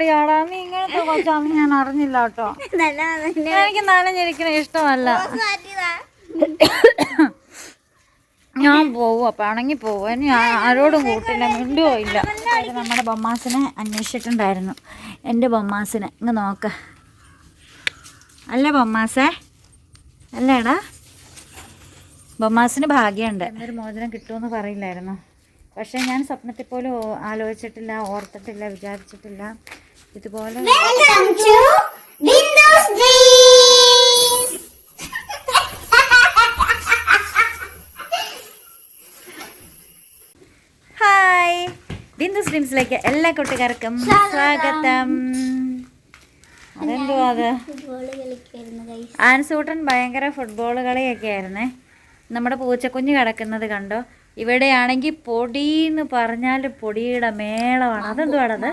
പരിപാടിയാടാ നീ ഇങ്ങനത്തെ കൊച്ചാന്ന് ഞാൻ അറിഞ്ഞില്ല കേട്ടോ. എനിക്ക് നനഞ്ഞിരിക്കണ ഇഷ്ടമല്ല. ഞാൻ പോവും. അപ്പൊ ആണെങ്കിൽ പോവും. ഞാൻ ആരോടും കൂട്ടില്ല. മിണ്ടുവോ ഇല്ല. നമ്മുടെ ബൊമ്മാസിനെ അന്വേഷിച്ചിട്ടുണ്ടായിരുന്നു. എന്റെ ബൊമ്മാസിനെ. ഇങ്ങ് നോക്ക. അല്ലേ ബൊമ്മാസേ? അല്ലേടാ? ബൊമ്മാസിന് ഭാഗ്യമുണ്ട്. എന്നൊരു മോചനം കിട്ടുമെന്ന് പറയില്ലായിരുന്നു. പക്ഷേ ഞാൻ സ്വപ്നത്തിൽ പോലും ആലോചിച്ചിട്ടില്ല ഓർത്തിട്ടില്ല വിചാരിച്ചിട്ടില്ല. ഇതുപോലെ. ഹായ് ബിന്ദു സ്ട്രീംസിലേക്ക് എല്ലാ കൂട്ടുകാർക്കും സ്വാഗതം. അതെന്തുവാ അത്? ആൻസൂട്ടൻ ഭയങ്കര ഫുട്ബോൾ കളിയൊക്കെ ആയിരുന്നേ നമ്മുടെ പൂച്ചക്കുഞ്ഞ് കിടക്കുന്നത് കണ്ടോ? ഇവിടെയാണെങ്കിൽ പൊടി എന്ന് പറഞ്ഞാൽ പൊടിയുടെ മേളമാണ്. അതെന്തുവാടത്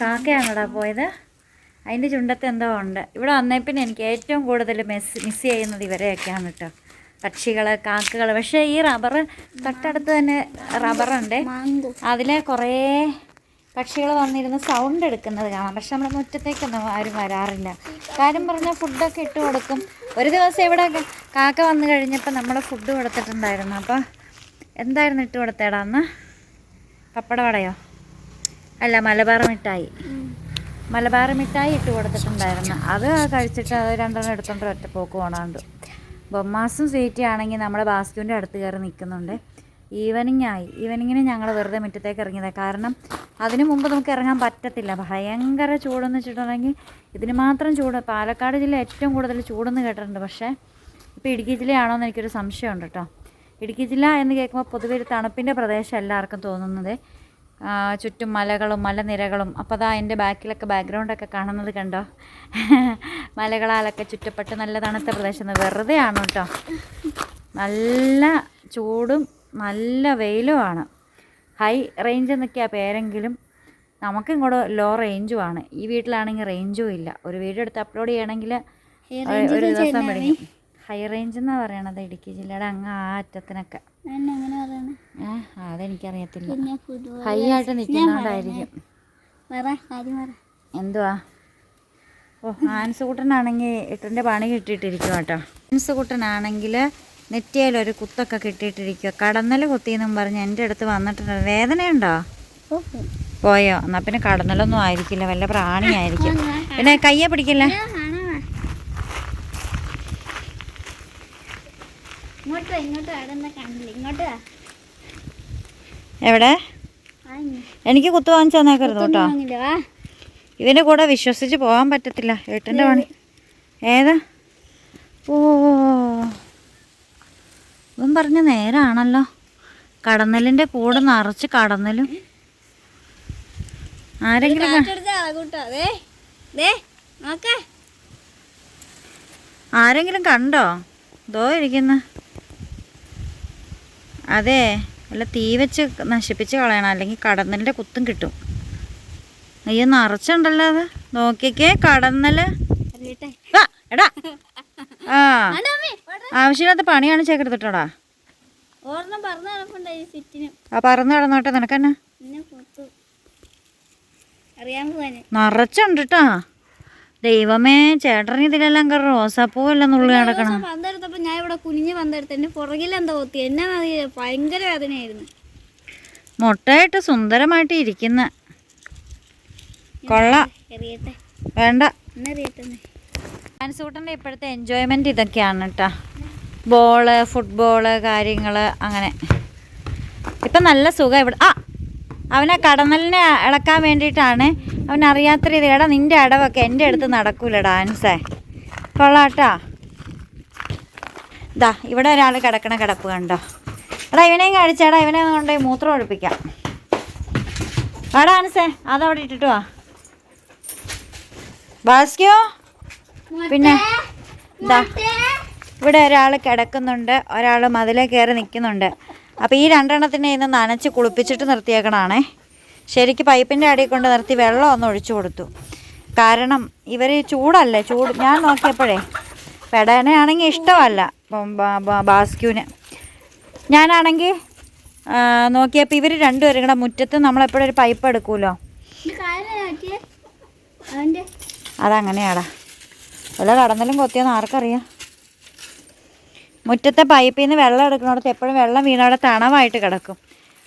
കാക്കയാണോടാ പോയത്? അതിന്റെ ചുണ്ടത്ത് എന്തോ ഉണ്ട്. ഇവിടെ വന്നേ പിന്നെ എനിക്ക് ഏറ്റവും കൂടുതൽ മിസ് മിസ് ചെയ്യുന്നത് ഇവരെയൊക്കെയാണ് കേട്ടോ. പക്ഷികൾ കാക്കകൾ പക്ഷേ ഈ റബ്ബർ തൊട്ടടുത്ത് തന്നെ റബ്ബറുണ്ട് അതിലെ കുറേ പക്ഷികൾ വന്നിരുന്ന് സൗണ്ട് എടുക്കുന്നത് കാണാം. പക്ഷെ നമ്മുടെ മുറ്റത്തേക്കൊന്നും ആരും വരാറില്ല. കാര്യം പറഞ്ഞാൽ ഫുഡൊക്കെ ഇട്ട് കൊടുക്കും. ഒരു ദിവസം ഇവിടെ കാക്ക വന്നു കഴിഞ്ഞപ്പോൾ നമ്മൾ ഫുഡ് കൊടുത്തിട്ടുണ്ടായിരുന്നു. അപ്പോൾ എന്തായിരുന്നു ഇട്ട് കൊടുത്തേടാ അന്ന്? പപ്പടവടയോ? അല്ല മലബാർ മിഠായി. മലബാർ മിഠായി ഇട്ട് കൊടുത്തിട്ടുണ്ടായിരുന്നു. അത് കഴിച്ചിട്ട് അത് രണ്ടെണ്ണം എടുത്തോണ്ട് ഒറ്റ പോക്ക് പോണാണ്ട്. ബൊമ്മാസും സ്വീറ്റി ആണെങ്കിൽ നമ്മുടെ ബാസ്ക്യൂന്റെ അടുത്ത് കയറി നിൽക്കുന്നുണ്ട്. ഈവനിങ് ആയി. ഈവനിങ്ങിന് ഞങ്ങൾ വെറുതെ മുറ്റത്തേക്ക് ഇറങ്ങിയത്. കാരണം അതിനു മുമ്പ് നമുക്ക് ഇറങ്ങാൻ പറ്റത്തില്ല. ഭയങ്കര ചൂടെന്ന് വെച്ചിട്ടുണ്ടെങ്കിൽ ഇതിന് മാത്രം ചൂട്. പാലക്കാട് ജില്ല ഏറ്റവും കൂടുതൽ ചൂടെന്ന് കേട്ടിട്ടുണ്ട്. പക്ഷേ ഇപ്പോൾ ഇടുക്കി ജില്ലയാണോ എന്ന് എനിക്കൊരു സംശയമുണ്ട് കേട്ടോ. ഇടുക്കി ജില്ല എന്ന് കേൾക്കുമ്പോൾ പൊതുവെ ഒരു തണുപ്പിന്റെ പ്രദേശം എല്ലാവർക്കും തോന്നുന്നത്. ചുറ്റും മലകളും മലനിരകളും. അപ്പോൾ അതാ എന്റെ ബാക്കിലൊക്കെ ബാക്ക്ഗ്രൗണ്ടൊക്കെ കാണുന്നത് കണ്ടോ? മലകളാലൊക്കെ ചുറ്റപ്പെട്ട് നല്ല തണുത്ത പ്രദേശം. വെറുതെ ആണ് കേട്ടോ. നല്ല ചൂടും നല്ല വെയിലുമാണ് ഹൈ റേഞ്ച് എന്നൊക്കെയാണ് പേരെങ്കിലും നമുക്ക് ഇങ്ങോട്ട് ലോ റേഞ്ചും ആണ്. ഈ വീട്ടിലാണെങ്കിൽ റേഞ്ചും ഇല്ല. ഒരു വീഡിയോ എടുത്ത് അപ്ലോഡ് ചെയ്യണമെങ്കിൽ ഒരു ദിവസം പിടിക്കും ഹൈ റേഞ്ച് എന്നാണ് പറയണത് ഇടുക്കി ജില്ലയുടെ അങ്ങ് ആ അറ്റത്തിനൊക്കെ. ഏഹ് അതെനിക്കറിയത്തില്ല. ഹൈ ആയിട്ട് നിൽക്കുന്നതുകൊണ്ടായിരിക്കും എന്തുവാ? ഓ ആൻസുകുട്ടനാണെങ്കിൽ ഇട്ടന്റെ പണി കിട്ടിയിട്ടിരിക്കും കേട്ടോ ആൻസുകുട്ടനാണെങ്കിൽ നെറ്റിയിലൊരു കുത്തൊക്കെ കിട്ടിയിട്ടിരിക്കുക കടന്നൽ കുത്തിയെന്നും പറഞ്ഞ് എന്റെ അടുത്ത് വന്നിട്ടുണ്ട്. വേദനയുണ്ടോ? പോയോ? എന്നാൽ പിന്നെ കടന്നലൊന്നും ആയിരിക്കില്ല. വല്ല പ്രാണിയായിരിക്കും. പിന്നെ കയ്യെ പിടിക്കില്ല. ഇങ്ങോട്ട് ഇങ്ങോട്ട് കണ്ടില്ല? ഇങ്ങോട്ട് വാ. എവിടെ. എനിക്ക് കുത്തു വാങ്ങിച്ചു തന്നേക്കരുത് കേട്ടോ. ഇവന്റെ കൂടെ വിശ്വസിച്ച് പോകാൻ പറ്റത്തില്ല. ഏട്ടന്റെ പണി. ഏതാ? ഓ ഇവൻ പറഞ്ഞ നേരാണല്ലോ. കടന്നലിന്റെ കൂടെ നിറച്ച് കടന്നലും. ആരെങ്കിലും. ആരെങ്കിലും കണ്ടോ? ഇതോ ഇരിക്കുന്ന. അതെ അല്ല തീ വെച്ച് നശിപ്പിച്ച് കളയണം. അല്ലെങ്കിൽ കടന്നലിന്റെ കുത്തും കിട്ടും. അയ്യോ നിറച്ചുണ്ടല്ലോ അത്. നോക്കിക്കേ കടന്നൽ. എടാ. ആ. ആവശ്യമില്ലാത്ത പണിയാണ് ചേക്കെടുത്തിട്ടോടാ ആ പറന്ന് കടന്നോട്ടെ നിനക്കെന്നാ? നിറച്ചുണ്ട് കേട്ടാ ദൈവമേ ചേട്ടന് ഇതിലെല്ലാം കയറി റോസാപ്പൂവെല്ലാം നുള്ളി നടക്കണം. പന്തെടുത്തപ്പോ ഞാൻ ഇവിടെ കുനിഞ്ഞ് പന്തെടുത്ത് എന്റെ പുറകിലെന്താ എന്താ എന്നെ എന്നാ ഭയങ്കര വേദനയായിരുന്നു. മുട്ടയിട്ട് സുന്ദരമായിട്ട് ഇരിക്കുന്ന. കൊള്ള. വേണ്ട. ആൻസൂട്ടന്റെ ഇപ്പോഴത്തെ എൻജോയ്മെന്റ് ഇതൊക്കെയാണ് കേട്ടോ ബോൾ ഫുട്ബോൾ കാര്യങ്ങൾ അങ്ങനെ. ഇപ്പം നല്ല സുഖം ഇവിടെ. ആ അവനെ കടന്നലിനെ ഇളക്കാൻ വേണ്ടിയിട്ടാണ്. അവൻ അറിയാത്ത രീതി എടാ നിന്റെ അടവൊക്കെ എന്റെ അടുത്ത് നടക്കൂല ഡാൻസേ കൊള്ളാട്ടാ. ഇതാ ഇവിടെ ഒരാൾ കിടക്കണ കിടപ്പ് കണ്ടോ. എടാ ഇവനെയും കഴിച്ചേടാ ഇവനെ കൊണ്ടുപോയി മൂത്രം ഒഴിപ്പിക്കാം. ആ ഡാൻസേ അതവിടെ ഇട്ടിട്ട് വാ. ബാസ്ക്യോ പിന്നെ ഇതാ ഇവിടെ ഒരാൾ കിടക്കുന്നുണ്ട് ഒരാൾ മതിലേ കയറി നിൽക്കുന്നുണ്ട്. അപ്പോൾ ഈ രണ്ടെണ്ണത്തിനെ ഇന്ന് നനച്ച് കുളിപ്പിച്ചിട്ട് നിർത്തിയേക്കണാണേ. ശരിക്ക് പൈപ്പിന്റെ അടിയിൽ കൊണ്ട് നിർത്തി വെള്ളം ഒന്ന് ഒഴിച്ചു കൊടുത്തു. കാരണം ഇവർ ചൂടല്ലേ ചൂട്. ഞാൻ നോക്കിയപ്പോഴേ പെടേനയാണെങ്കിൽ ഇഷ്ടമല്ല ബ- ബ- ബ- ബാസ്ക്യൂന്. ഞാനാണെങ്കിൽ നോക്കിയപ്പോൾ ഇവർ രണ്ടുപേരും കൂടെ മുറ്റത്ത് നമ്മളെപ്പോഴും ഒരു പൈപ്പ് എടുക്കുമല്ലോ അതങ്ങനെയാടാ. വല്ല കടന്നലും കൊത്തിയെന്ന് ആർക്കറിയാം. മുറ്റത്തെ പൈപ്പിൽ നിന്ന് വെള്ളം എടുക്കുന്നിടത്ത് എപ്പോഴും വെള്ളം വീണവിടെ തണവായിട്ട് കിടക്കും.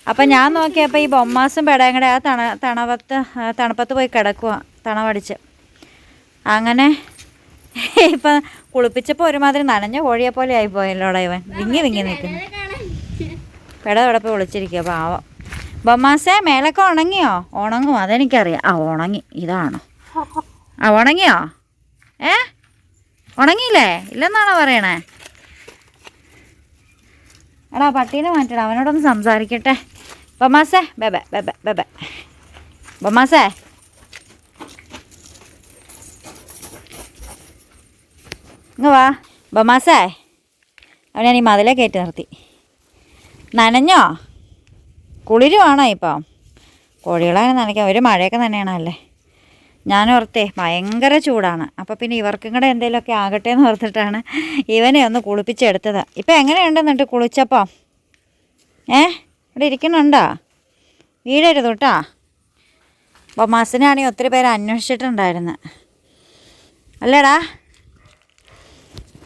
അപ്പം ഞാൻ നോക്കിയപ്പോൾ ഈ ബൊമ്മാസും പെടയും കൂടെ ആ തണ തണവത്ത് തണുപ്പത്ത് പോയി കിടക്കുക തണവടിച്ച്. അങ്ങനെ ഇപ്പം കുളിപ്പിച്ചപ്പോൾ ഒരുമാതിരി നനഞ്ഞ കോഴിയെ പോലെ ആയിപ്പോയല്ലോടാ ഇവൻ. വിങ്ങി വിങ്ങി നിൽക്കുന്നു പെട ഇവിടെ പോയി അപ്പോൾ പാവം. ബൊമ്മാസേ മേലൊക്കെ ഉണങ്ങിയോ? ഉണങ്ങും അതെനിക്കറിയാം. ആ ഉണങ്ങി. ഇതാണോ. ആ ഉണങ്ങിയോ? ഏ? ഉണങ്ങിയില്ലേ? ഇല്ലെന്നാണോ പറയണേ? എടാ പട്ടീനെ മാറ്റണം അവനോടൊന്ന് സംസാരിക്കട്ടെ. ബൊമാസേ ബെബെ ബെബെ ബെബെ ബൊമാസേ ഇങ്ങ് വാ ബൊമാസേ അവനെ ഞാൻ ഈ മതിലെ കയറ്റി നിർത്തി. നനഞ്ഞോ? കുളിരുവാണോ ഇപ്പം? കോഴികളെ നനയ്ക്കാം. ഒരു മഴയൊക്കെ തന്നെയാണല്ലേ ഞാൻ ഓർത്തേ ഭയങ്കര ചൂടാണ്. അപ്പോൾ പിന്നെ ഇവർക്കും കൂടെ എന്തെങ്കിലുമൊക്കെ ആകട്ടെ എന്ന് ഓർത്തിട്ടാണ് ഇവനെ ഒന്ന് കുളിപ്പിച്ചെടുത്തത്. ഇപ്പം എങ്ങനെയുണ്ടെന്നിട്ട് കുളിച്ചപ്പോൾ ഏ? ഇവിടെ ഇരിക്കുന്നുണ്ടോ? വീടരുത് കേട്ടോ ബൊമാസിനാണെങ്കിൽ ഒത്തിരി പേര് അന്വേഷിച്ചിട്ടുണ്ടായിരുന്നു. അല്ലേടാ?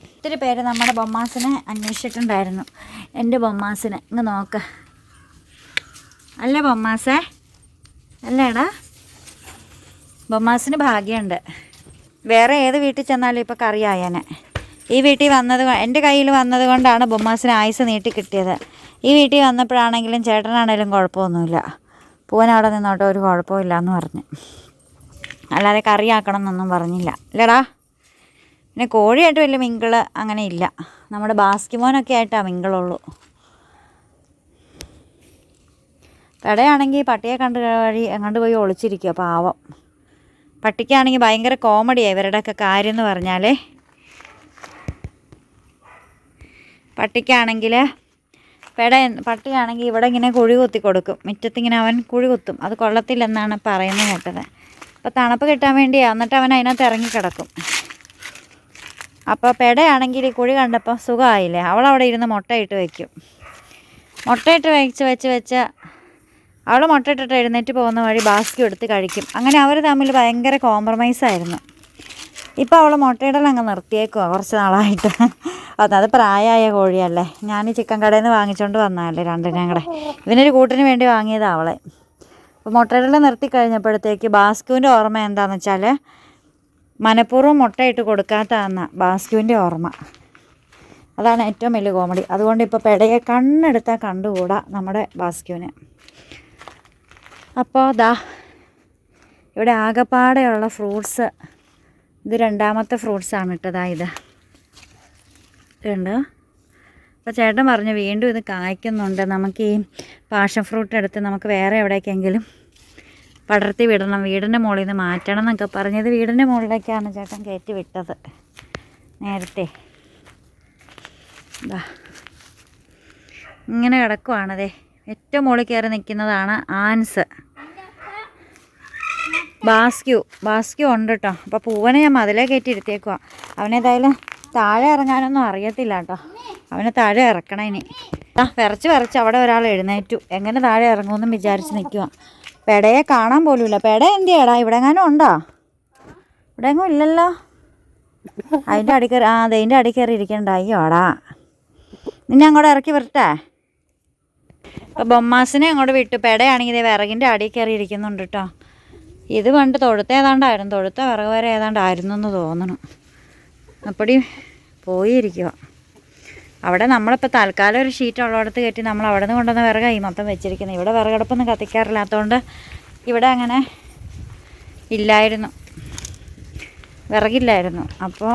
ഒത്തിരി പേര് നമ്മുടെ ബൊമ്മാസിനെ അന്വേഷിച്ചിട്ടുണ്ടായിരുന്നു. എന്റെ ബൊമ്മാസിനെ ഇങ്ങ് നോക്ക്. അല്ലേ ബൊമ്മാസേ? അല്ലേടാ? ബൊമ്മാസിന് ഭാഗ്യമുണ്ട്. വേറെ ഏത് വീട്ടിൽ ചെന്നാലും ഇപ്പോൾ കറി ആയേനെ. ഈ വീട്ടിൽ വന്നത് എന്റെ കയ്യിൽ വന്നത് കൊണ്ടാണ് ബൊമ്മാസിന് ആയുസ് നീട്ടി കിട്ടിയത്. ഈ വീട്ടിൽ വന്നപ്പോഴാണെങ്കിലും ചേട്ടനാണെങ്കിലും കുഴപ്പമൊന്നുമില്ല. പൂവൻ അവിടെ നിന്നോട്ടെ ഒരു കുഴപ്പമില്ല എന്ന് പറഞ്ഞു. അല്ലാതെ കറിയാക്കണം എന്നൊന്നും പറഞ്ഞില്ല. അല്ലേടാ പിന്നെ കോഴിയായിട്ട് വലിയ മിങ്കിൾ അങ്ങനെ ഇല്ല. നമ്മുടെ ബാസ്കിമോനൊക്കെ ആയിട്ടാണ് മിങ്കിളുള്ളൂ. പെടയാണെങ്കിൽ പട്ടിയെ കണ്ട് വഴി എങ്ങോട്ട് പോയി ഒളിച്ചിരിക്കുക പാവം. പട്ടിക്കാണെങ്കിൽ ഭയങ്കര കോമഡിയാണ് ഇവരുടെയൊക്കെ കാര്യം എന്ന് പറഞ്ഞാൽ പട്ടിക്കാണെങ്കിൽ പെട പട്ടിയാണെങ്കിൽ ഇവിടെ ഇങ്ങനെ കുഴി കുത്തി കൊടുക്കും. മുറ്റത്തിങ്ങനെ അവൻ കുഴി കുത്തും. അത് കൊള്ളത്തില്ലെന്നാണ് പറയുന്നത് കേട്ടത്. അപ്പോൾ തണുപ്പ് കിട്ടാൻ വേണ്ടിയാണ് എന്നിട്ട് അവൻ അതിനകത്ത് ഇറങ്ങിക്കിടക്കും. അപ്പോൾ പെടയാണെങ്കിൽ ഈ കുഴി കണ്ടപ്പോൾ സുഖമായില്ലേ? അവളവിടെ ഇരുന്ന് മുട്ടയിട്ട് വയ്ക്കും മുട്ടയിട്ട് വെച്ച് വെച്ച് വെച്ച് അവൾ മുട്ടയിട്ടിട്ട് എഴുന്നേറ്റ് പോകുന്ന വഴി ബാസ്കി എടുത്ത് കഴിക്കും. അങ്ങനെ അവർ തമ്മിൽ ഭയങ്കര കോംപ്രമൈസായിരുന്നു ഇപ്പോൾ അവൾ മുട്ടയിടൽ അങ്ങ് നിർത്തിയേക്കുക കുറച്ച് നാളായിട്ട്. അത് പ്രായമായ കോഴിയല്ലേ. ഞാൻ ഈ ചിക്കൻ കടയിൽ നിന്ന് വാങ്ങിച്ചുകൊണ്ട് വന്നതല്ലേ രണ്ടിനും കൂടെ. ഇവനൊരു കൂട്ടിന് വേണ്ടി വാങ്ങിയതാണ് അവളെ. അപ്പോൾ മുട്ടയിടൽ നിർത്തി കഴിഞ്ഞപ്പോഴത്തേക്ക് ബാസ്കുവിന്റെ ഓർമ്മ എന്താണെന്ന് വെച്ചാൽ മനഃപൂർവം മുട്ടയിട്ട് കൊടുക്കാത്തതാണ് ബാസ്കുവിന്റെ ഓർമ്മ. അതാണ് ഏറ്റവും വലിയ കോമഡി അതുകൊണ്ട് ഇപ്പോൾ പെടയെ കണ്ണെടുത്താൽ കണ്ടുകൂടാ നമ്മുടെ ബാസ്കുവിന്. അപ്പോൾ ദാ ഇവിടെ ആകപ്പാടെയുള്ള ഫ്രൂട്ട്സ്. ഇത് രണ്ടാമത്തെ ഫ്രൂട്ട്സാണ് ഇട്ടതാ ഇത്. കണ്ടോ അപ്പോൾ ചേട്ടൻ പറഞ്ഞു വീണ്ടും ഇത് കായ്ക്കുന്നുണ്ട്. നമുക്ക് ഈ പാഷൻ ഫ്രൂട്ട് എടുത്ത് നമുക്ക് വേറെ എവിടേക്കെങ്കിലും പടർത്തി വിടണം. വീടിന്റെ മുകളിൽ നിന്ന് മാറ്റണം എന്നൊക്കെ പറഞ്ഞത് വീടിന്റെ മുകളിലേക്കാണ് ചേട്ടൻ കയറ്റി വിട്ടത്. നേരത്തെ. ഇതാ ഇങ്ങനെ കിടക്കുവാണതേ ഏറ്റവും മുകളിൽ കയറി നിൽക്കുന്നതാണ് ആൻസ്. ബാസ്ക്യു ബാസ്ക്യു ഉണ്ട് കേട്ടോ അപ്പോൾ പൂവനെ ഞാൻ മതിലേ കയറ്റി ഇരുത്തിയേക്കുക അവനേതായാലും താഴെ ഇറങ്ങാനൊന്നും അറിയത്തില്ല കേട്ടോ. അവനെ താഴെ ഇറക്കണം ഇനി ആ വിറച്ച് വിറച്ച് അവിടെ ഒരാൾ എഴുന്നേറ്റു. എങ്ങനെ താഴെ ഇറങ്ങുമെന്നും വിചാരിച്ച് നിൽക്കുക പെടയെ കാണാൻ പോലുമില്ല. പെട എന്തിയാടാ? ഇവിടെ എങ്ങാനും ഉണ്ടോ? ഇവിടെ എങ്ങും ഇല്ലല്ലോ. അതിന്റെ അടിക്കറി ആ അതിന്റെ അടിക്കറി ഇരിക്കണ്ടായിയോടാ നിന്നെ അങ്ങോട്ട് ഇറക്കി വരട്ടെ അപ്പോൾ ബൊമ്മാസിനെ അങ്ങോട്ട് വിട്ടു. പെടയാണെങ്കിൽ വിറകിന്റെ അടിയിൽ കയറി ഇരിക്കുന്നുണ്ട് കേട്ടോ. ഇത് പണ്ട് തൊഴുത്ത ഏതാണ്ടായിരുന്നു? തൊഴുത്ത വിറക് വരെ ഏതാണ്ടായിരുന്നു എന്ന് തോന്നണം. അപ്പടി പോയിരിക്കുക അവിടെ നമ്മളിപ്പോൾ തൽക്കാലം ഒരു ഷീറ്റ് ഉള്ളിടത്ത് കയറ്റി നമ്മൾ അവിടെ നിന്ന് കൊണ്ടുവന്ന വിറകായി മൊത്തം വെച്ചിരിക്കുന്നത് ഇവിടെ വിറകടുപ്പൊന്നും കത്തിക്കാറില്ലാത്തതുകൊണ്ട് ഇവിടെ അങ്ങനെ ഇല്ലായിരുന്നു. വിറകില്ലായിരുന്നു. അപ്പോൾ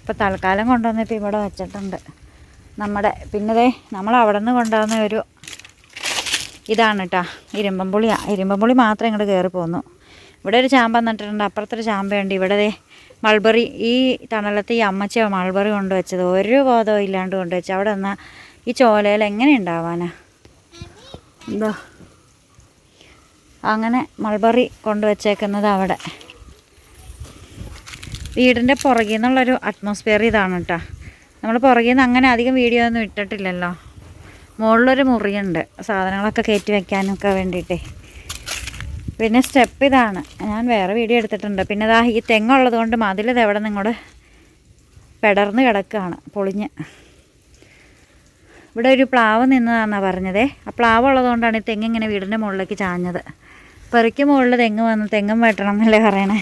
ഇപ്പോൾ തൽക്കാലം കൊണ്ടുവന്നിപ്പോൾ ഇവിടെ വെച്ചിട്ടുണ്ട്. നമ്മുടെ പിന്നതേ നമ്മൾ അവിടെ നിന്ന് കൊണ്ടുവന്ന ഒരു ഇതാണ് കേട്ടോ ഇരുമ്പം പുളി മാത്രം ഇങ്ങോട്ട് കയറി പോന്നു. ഇവിടെ ഒരു ചാമ്പ നട്ടിട്ടുണ്ട്. അപ്പുറത്തൊരു ചാമ്പയുണ്ട്. ഇവിടെ മൾബറി ഈ തണലത്ത് ഈ അമ്മച്ച മൾബറി കൊണ്ടുവച്ചത്. ഒരു ബോധവും ഇല്ലാണ്ട് കൊണ്ടുവച്ചു അവിടെ എന്നാൽ ഈ ചോലയിൽ എങ്ങനെ ഉണ്ടാവാനാ? എന്തോ അങ്ങനെ മൾബറി കൊണ്ടുവച്ചേക്കുന്നത് അവിടെ. വീടിന്റെ പുറകിൽ നിന്നുള്ളൊരു അറ്റ്മോസ്ഫിയർ ഇതാണ് കേട്ടോ നമ്മൾ പുറകിൽ നിന്ന് അങ്ങനെ അധികം വീഡിയോ ഒന്നും ഇട്ടിട്ടില്ലല്ലോ. മുകളിലൊരു മുറിയുണ്ട്. സാധനങ്ങളൊക്കെ കയറ്റി വെക്കാനൊക്കെ വേണ്ടിയിട്ടേ. പിന്നെ സ്റ്റെപ്പ് ഇതാണ്. ഞാൻ വേറെ വീഡിയോ എടുത്തിട്ടുണ്ട്. പിന്നെ ഇതാ ഈ തെങ്ങുള്ളത് കൊണ്ട് മതിലത് എവിടെ നിങ്ങളുടെ പെടർന്ന് കിടക്കുകയാണ് പൊളിഞ്ഞ്. ഇവിടെ ഒരു പ്ലാവ് നിന്നതാണെന്നാണ് പറഞ്ഞതേ. ആ പ്ലാവ് ഉള്ളതുകൊണ്ടാണ് ഈ തെങ്ങ് ഇങ്ങനെ വീടിന്റെ മുകളിലേക്ക് ചാഞ്ഞത്. പെറുക്ക് മുകളിൽ തെങ്ങ് വന്ന് തെങ്ങും വെട്ടണം എന്നല്ലേ പറയണേ.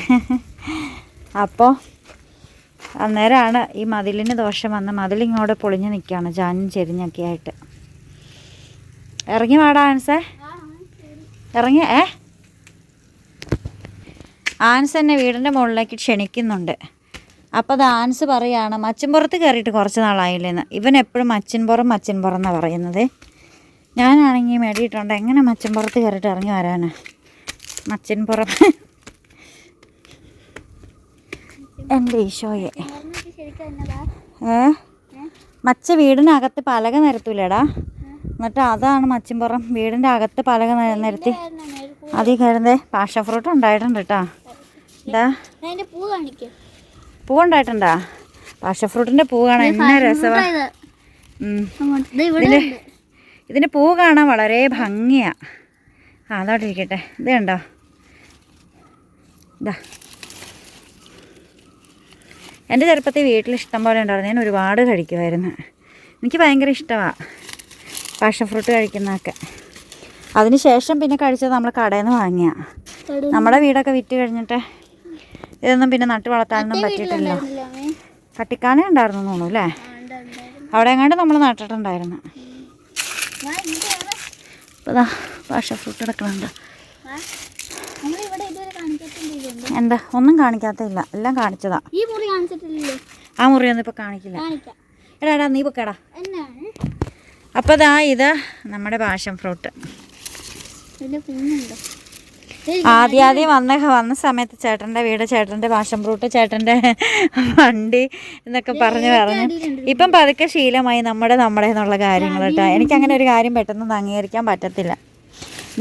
അപ്പോൾ അന്നേരമാണ് ഈ മതിലിന് ദോഷം വന്ന് മതിലിങ്ങോട്ട് പൊളിഞ്ഞ് നിൽക്കുകയാണ് ചാഞ്ഞും ചെരിഞ്ഞൊക്കെ ആയിട്ട് ഇറങ്ങി വാടാ ആൻസേ. ഇറങ്ങി ഏ? ആൻസ് എന്നെ വീടിന്റെ മുകളിലേക്ക് ക്ഷണിക്കുന്നുണ്ട്. അപ്പോൾ അത് ആൻസ് പറയുകയാണ് മച്ചിൻപുറത്ത് കയറിയിട്ട് കുറച്ച് നാളായില്ലെന്ന് ഇവൻ എപ്പോഴും മച്ചിൻപുറം മച്ചിൻപുറം എന്നാണ് പറയുന്നത്. ഞാനാണെങ്കിൽ മേടിയിട്ടുണ്ട്. എങ്ങനെ മച്ചിൻപുറത്ത് കയറിയിട്ട് ഇറങ്ങി വരാനാ? മച്ചിൻപുറം. എന്റെ ഈശോയെ. ഏ? മച്ച വീടിനകത്ത് പലക നിരത്തൂലേടാ. എന്നിട്ട് അതാണ് മച്ചിൻപുറം വീടിന്റെ അകത്ത് പലക നിരത്തി. അതിൽ കയറുന്നത് പാഷ ഫ്രൂട്ട് ഉണ്ടായിട്ടുണ്ട് കേട്ടോ എന്താ പൂ ഉണ്ടായിട്ടുണ്ടാ? പാഷൻ ഫ്രൂട്ടിന്റെ പൂ കാണാൻ എന്നാ രസമാണ് ഇവിടെ ഇതിന്റെ ഇതിന്റെ പൂ കാണാൻ വളരെ ഭംഗിയാ. ആ അതോടെ ഇരിക്കട്ടെ. ഇത് കണ്ടോ? ഇതാ എന്റെ ചെറുപ്പത്തിൽ വീട്ടിൽ ഇഷ്ടം പോലെ ഉണ്ടായിരുന്നു. ഞാൻ ഒരുപാട് കഴിക്കുമായിരുന്നു. എനിക്ക് ഭയങ്കര ഇഷ്ടമാണ് പാഷൻ ഫ്രൂട്ട് കഴിക്കുന്നതൊക്കെ. അതിന് ശേഷം പിന്നെ കഴിച്ചത് നമ്മൾ കടയിൽ നിന്ന് വാങ്ങിയ നമ്മുടെ വീടൊക്കെ വിറ്റ് കഴിഞ്ഞിട്ട് ഇതൊന്നും പിന്നെ നട്ട് വളർത്താനൊന്നും പറ്റിയിട്ടില്ല കട്ടിക്കാനേ ഉണ്ടായിരുന്നു തോന്നു തോന്നുന്നു അല്ലേ? അവിടെ എങ്ങാണ്ട് നമ്മൾ നട്ടിട്ടുണ്ടായിരുന്നു. അപ്പോൾ ഇതാ പാഷൻ ഫ്രൂട്ട് എടുക്കണുണ്ട് എന്താ ഒന്നും കാണിക്കാത്തില്ല എല്ലാം കാണിച്ചതാ. ആ മുറിയൊന്നും ഇപ്പോൾ കാണിക്കില്ല. കാണിക്കാം. എടാ എടാ നീ പൊക്കടാ അപ്പോൾ ഇതാ ഇത് നമ്മുടെ പാഷൻ ഫ്രൂട്ട്. പിന്നെ കുഞ്ഞുണ്ടോ? ആദ്യം ആദ്യം വന്ന വന്ന സമയത്ത് ചേട്ടന്റെ വീട് ചേട്ടന്റെ പാഷൻ ഫ്രൂട്ട് ചേട്ടന്റെ വണ്ടി എന്നൊക്കെ പറഞ്ഞു പറഞ്ഞു. ഇപ്പം പതുക്കെ ശീലമായി നമ്മുടെ നമ്മുടെ എന്നുള്ള കാര്യങ്ങൾ കേട്ടോ. എനിക്കങ്ങനെ ഒരു കാര്യം പെട്ടെന്ന് അംഗീകരിക്കാൻ പറ്റത്തില്ല.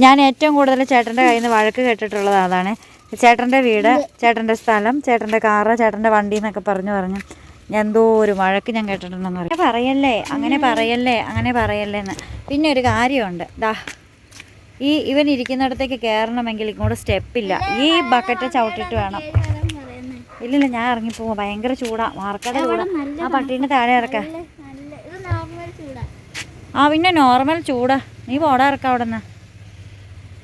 ഞാൻ ഏറ്റവും കൂടുതൽ ചേട്ടന്റെ കയ്യിൽ നിന്ന് വഴക്ക് കേട്ടിട്ടുള്ളത് അതാണ്. ചേട്ടന്റെ വീട് ചേട്ടന്റെ സ്ഥലം ചേട്ടന്റെ കാറ് ചേട്ടന്റെ വണ്ടി എന്നൊക്കെ പറഞ്ഞു പറഞ്ഞു എന്തോ ഒരു വഴക്ക് ഞാൻ കേട്ടിട്ടുണ്ടെന്ന് പറയും. പറയല്ലേ അങ്ങനെ പറയല്ലേ അങ്ങനെ പറയല്ലേ എന്ന്. പിന്നെ ഒരു കാര്യമുണ്ട്. ദാ ഈ ഇവൻ ഇരിക്കുന്നിടത്തേക്ക് കയറണമെങ്കിൽ ഇങ്ങോട്ട് സ്റ്റെപ്പില്ല. ഈ ബക്കറ്റ് ചവിട്ടിട്ട് വേണം. ഇല്ലില്ല ഞാൻ ഇറങ്ങിപ്പോവാ. ഭയങ്കര ചൂടാ. മാർക്കട ചൂടാ. ആ പട്ടീന്റെ താഴെ ഇറക്കാം. ആ പിന്നെ നോർമൽ ചൂടാ. നീ പോടാ ഇറക്കാം അവിടെ നിന്ന്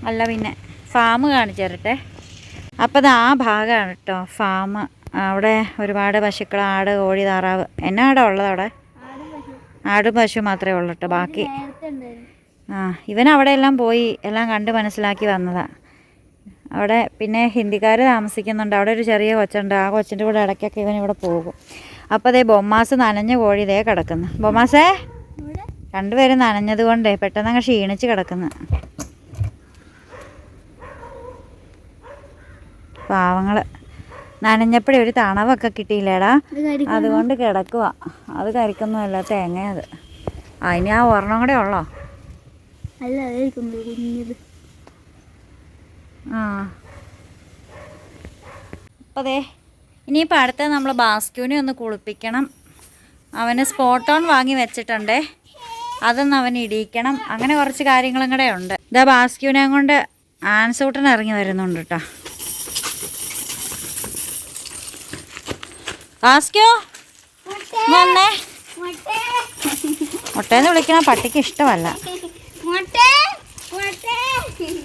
അല്ല പിന്നെ ഫാം കാണിച്ചു തരട്ടെ. അപ്പോൾ അത് ആ ഭാഗമാണ് കേട്ടോ ഫാം അവിടെ ഒരുപാട് പശുക്കൾ ആട് കോഴി താറാവ്. എന്നാ അവിടെ ഉള്ളത് അവിടെ? ആടും പശു. മാത്രമേ ഉള്ളൂ കേട്ടോ ബാക്കി. ആ ഇവൻ അവിടെ എല്ലാം പോയി എല്ലാം കണ്ട് മനസ്സിലാക്കി വന്നതാണ് അവിടെ പിന്നെ ഹിന്ദിക്കാർ താമസിക്കുന്നുണ്ട്. അവിടെ ഒരു ചെറിയ കൊച്ചുണ്ട്. ആ കൊച്ചിന്റെ കൂടെ ഇടയ്ക്കൊക്കെ ഇവൻ ഇവിടെ പോകും. അപ്പോൾ അതേ ബൊമ്മാസ് നനഞ്ഞ കോഴി ഇതേ കിടക്കുന്നു. ബൊമ്മാസേ? രണ്ടുപേരും നനഞ്ഞത് കൊണ്ടേ പെട്ടെന്ന് അങ്ങ് ക്ഷീണിച്ച് കിടക്കുന്നു. പാവങ്ങൾ നനഞ്ഞപ്പോഴേ ഒരു തണവൊക്കെ കിട്ടിയില്ലേടാ? അതുകൊണ്ട് കിടക്കുക അത് കരിക്കൊന്നുമല്ല തേങ്ങയത് അതിന് ആ ഒരെണ്ണം കൂടെ ഉള്ളോ? അല്ല അതായിരിക്കും കുഞ്ഞത്. ആ. അപ്പോൾ അതെ ഇനിയിപ്പോൾ അടുത്ത നമ്മൾ ബാസ്ക്യൂനെ ഒന്ന് കുളിപ്പിക്കണം. അവന് സ്പോട്ട് ഓൺ വാങ്ങി വെച്ചിട്ടുണ്ടേ. അതൊന്ന് അവൻ ഇടിയിക്കണം. അങ്ങനെ കുറച്ച് കാര്യങ്ങളും കൂടെ ഉണ്ട്. ഇതാ ബാസ്ക്യൂനെ കൊണ്ട് ആൻസൂട്ടൻ ഇറങ്ങി വരുന്നുണ്ട് കേട്ടോ ബാസ്ക്യൂ മുട്ടേന്ന് വിളിക്കണ പട്ടിക്ക് ഇഷ്ടമല്ല.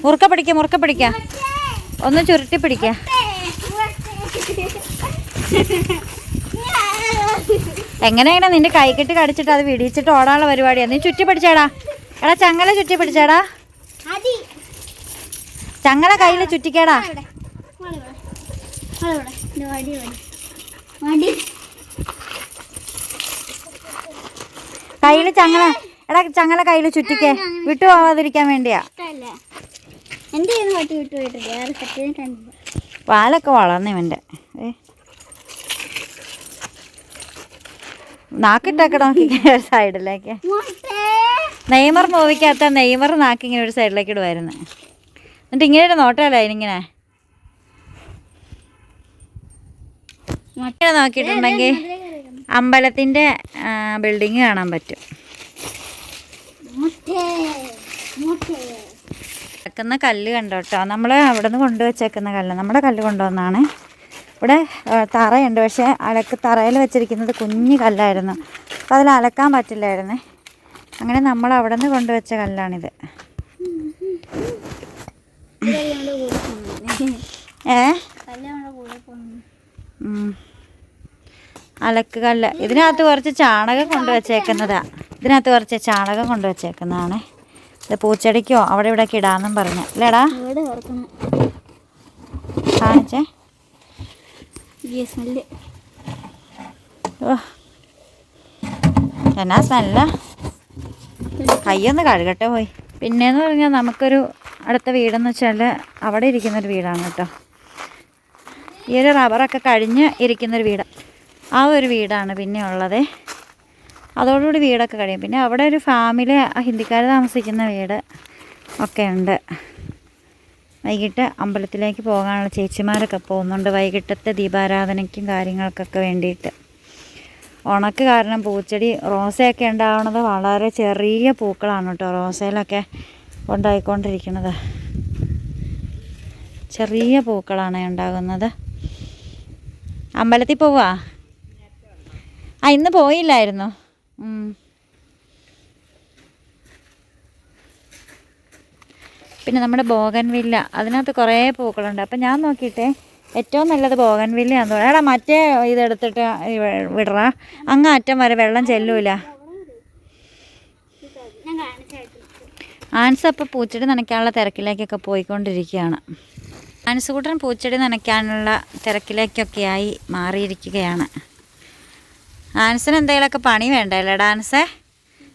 മുറുക്ക പിടിക്ക മുറുക്ക പിടിക്ക. ഒന്ന് ചുരുട്ടി പിടിക്ക. എങ്ങനെയാണ് നിന്റെ കൈകെട്ട് കടിച്ചിട്ട് അത് വിടിച്ചിട്ട് ഓടാനുള്ള പരിപാടിയാ? നീ ചുറ്റി പിടിച്ചാടാ. എടാ ചങ്ങല ചുറ്റി പിടിച്ചാടാ. ചങ്ങല കയ്യിൽ ചുറ്റിക്കേടാ. കയ്യിൽ ചങ്ങല എടാ ചങ്ങല കയ്യിൽ ചുറ്റിക്കേ. വിട്ടു പോവാതിരിക്കാൻ വേണ്ടിയാ. പാലൊക്കെ വാലൊക്കെ വളർന്നു ഇവന്റെ ഏ. നോക്കിക്കാൻ ഒരു സൈഡിലേക്ക്. നെയ്മർ മൂവിക്കകത്ത നെയ്മർ നാക്കി ഇങ്ങനെ ഒരു സൈഡിലേക്ക് ഇടുവായിരുന്നു. എന്നിട്ട് ഇങ്ങനെ ഒരു നോട്ടമല്ല അതിനിങ്ങനെ? നോക്കിയിട്ടുണ്ടെങ്കിൽ അമ്പലത്തിന്റെ ബിൽഡിങ് കാണാൻ പറ്റും. അലക്കുന്ന കല്ല് കണ്ടോ കേട്ടോ നമ്മൾ അവിടെ നിന്ന് കൊണ്ടുവച്ചേക്കുന്ന കല്ല്. നമ്മുടെ കല്ല് കൊണ്ടുവന്നാണ്. ഇവിടെ തറയുണ്ട്. പക്ഷേ അലക്ക് തറയിൽ വെച്ചിരിക്കുന്നത് കുഞ്ഞു കല്ലായിരുന്നു. അപ്പോൾ അതിൽ അലക്കാൻ പറ്റില്ലായിരുന്നേ. അങ്ങനെ നമ്മൾ അവിടെ നിന്ന് കൊണ്ടുവച്ച കല്ലാണിത്. ഏ കല്യാണയുടെ കൂടെ പോകുന്നു ഉം. അലക്ക് കല്ല്. ഇതിനകത്ത് കുറച്ച് ചാണകം കൊണ്ടുവച്ചേക്കുന്നതാ ഇതിനകത്ത് കുറച്ച് ചാണകം കൊണ്ടുവച്ചേക്കുന്നതാണ് ഇത് പൂച്ചെടിക്കോ? അവിടെ ഇവിടെ ഇടാന്നും പറഞ്ഞു. അല്ലേടാ? കാണിച്ചേ. ഓ. എന്നാ സ്മെല്ല? കയ്യൊന്ന് കഴുകട്ടെ പോയി. പിന്നെന്ന് പറഞ്ഞാൽ നമുക്കൊരു അടുത്ത വീടെന്ന് വെച്ചാൽ അവിടെ ഇരിക്കുന്നൊരു വീടാണ് കേട്ടോ. ഈ ഒരു റബ്ബറൊക്കെ കഴിഞ്ഞ് ഇരിക്കുന്നൊരു വീട്. ആ ഒരു വീടാണ് പിന്നെ ഉള്ളത്. അതോടുകൂടി വീടൊക്കെ കഴിയും. പിന്നെ അവിടെ ഒരു ഫാമിലി ഹിന്ദിക്കാർ താമസിക്കുന്ന വീട് ഒക്കെ ഉണ്ട്. വൈകിട്ട് അമ്പലത്തിലേക്ക് പോകാനുള്ള ചേച്ചിമാരൊക്കെ പോകുന്നുണ്ട്. വൈകിട്ടത്തെ ദീപാരാധനയ്ക്കും കാര്യങ്ങൾക്കൊക്കെ വേണ്ടിയിട്ട്. ഉണക്ക് കാരണം പൂച്ചെടി റോസയൊക്കെ ഉണ്ടാവുന്നത് വളരെ ചെറിയ പൂക്കളാണ് കേട്ടോ. റോസയിലൊക്കെ ഉണ്ടായിക്കൊണ്ടിരിക്കുന്നത്. ചെറിയ പൂക്കളാണ് ഉണ്ടാകുന്നത്. അമ്പലത്തിൽ പോവാ ആ ഇന്ന് പോയില്ലായിരുന്നു? പിന്നെ നമ്മുടെ ബോഗൻവില്ല അതിനകത്ത് കുറേ പൂക്കളുണ്ട്. അപ്പം ഞാൻ നോക്കിയിട്ടേ ഏറ്റവും നല്ലത് ബോഗൻവില്ലയാന്ന് തോന്നുന്നു. എടാ മറ്റേ ഇതെടുത്തിട്ട് വിടറ. അങ്ങ് അറ്റം വരെ വെള്ളം ചെല്ലൂല. ആൻസ് അപ്പോൾ പൂച്ചെടി നനയ്ക്കാനുള്ള തിരക്കിലേക്കൊക്കെ പോയിക്കൊണ്ടിരിക്കുകയാണ്. ആൻസ് കൂട്ടൻ പൂച്ചെടി നനയ്ക്കാനുള്ള തിരക്കിലേക്കൊക്കെയായി മാറിയിരിക്കുകയാണ്. ആൻസിന് എന്തെങ്കിലുമൊക്കെ പണി വേണ്ടല്ലേ ഡാൻസേ?